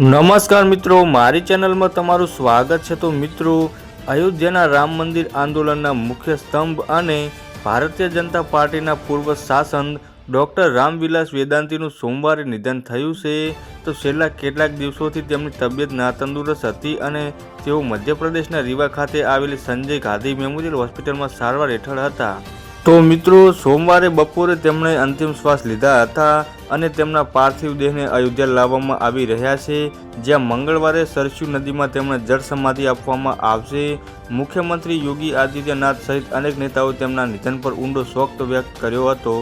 નમસ્કાર મિત્રો, મારી ચેનલમાં તમારું સ્વાગત છે. તો મિત્રો, અયોધ્યાના રામ મંદિર આંદોલનના મુખ્ય સ્તંભ અને ભારતીય જનતા પાર્ટીના પૂર્વ શાસન ડૉક્ટર રામવિલાસ વેદાંતીનું સોમવારે નિધન થયું છે. તો છેલ્લા કેટલાક દિવસોથી તેમની તબિયત નાતંદુરસ્ત હતી અને તેઓ મધ્યપ્રદેશના રીવા ખાતે આવેલી સંજય ગાંધી મેમોરિયલ હોસ્પિટલમાં સારવાર હેઠળ હતા. તો મિત્રો, સોમવારે બપોરે તેમણે અંતિમ શ્વાસ લીધા હતા અને તેમના પાર્થિવ દેહને અયોધ્યા લાવવામાં આવી રહ્યા છે, જ્યાં મંગળવારે સરસ્યુ નદીમાં તેમણે જળ સમાધિ આપવામાં આવશે. મુખ્યમંત્રી યોગી આદિત્યનાથ સહિત અનેક નેતાઓ તેમના નિધન પર ઊંડો શોક વ્યક્ત કર્યો હતો.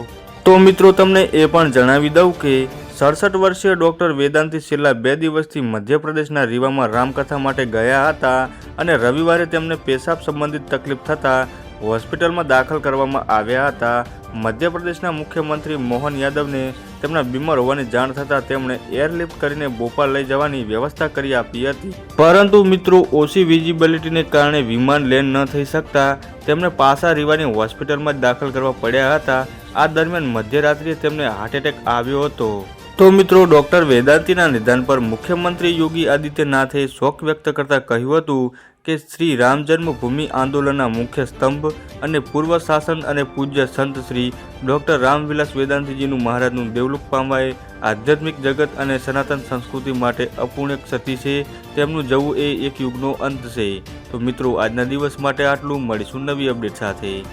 તો મિત્રો, તમને એ પણ જણાવી દઉં કે, સડસઠ વર્ષીય ડૉક્ટર વેદાંતી છેલ્લા બે દિવસથી મધ્યપ્રદેશના રીવામાં રામકથા માટે ગયા હતા અને રવિવારે તેમને પેશાબ સંબંધિત તકલીફ થતાં હોસ્પિટલમાં દાખલ કરવામાં આવ્યા હતા. મધ્યપ્રદેશના મુખ્યમંત્રી મોહન યાદવને તેમના બીમાર હોવાની જાણ થતાં તેમણે એરલિફ્ટ કરીને ભોપાલ લઈ જવાની વ્યવસ્થા કરી આપી હતી. પરંતુ મિત્રો, ઓછી વિઝિબિલિટીને કારણે વિમાન લેન્ડ ન થઈ શકતા તેમને પાસા રીવાની હોસ્પિટલમાં જ દાખલ કરવા પડ્યા હતા. આ દરમિયાન મધ્યરાત્રિએ તેમને હાર્ટ એટેક આવ્યો હતો. તો મિત્રો, ડૉક્ટર વેદાંતીના નિધન પર મુખ્યમંત્રી યોગી આદિત્યનાથે શોક વ્યક્ત કરતા કહ્યું હતું કે, શ્રી રામ જન્મભૂમિ આંદોલનના મુખ્ય સ્તંભ અને પૂર્વ શાસન અને પૂજ્ય સંત શ્રી ડૉક્ટર રામવિલાસ વેદાંતિજીનું મહારાજનું દેવલોક પામવાએ આધ્યાત્મિક જગત અને સનાતન સંસ્કૃતિ માટે અપૂર્ણ ક્ષતિ છે. તેમનું જવું એ એક યુગનો અંત છે. તો મિત્રો, આજના દિવસ માટે આટલું. મળીશું નવી અપડેટ સાથે.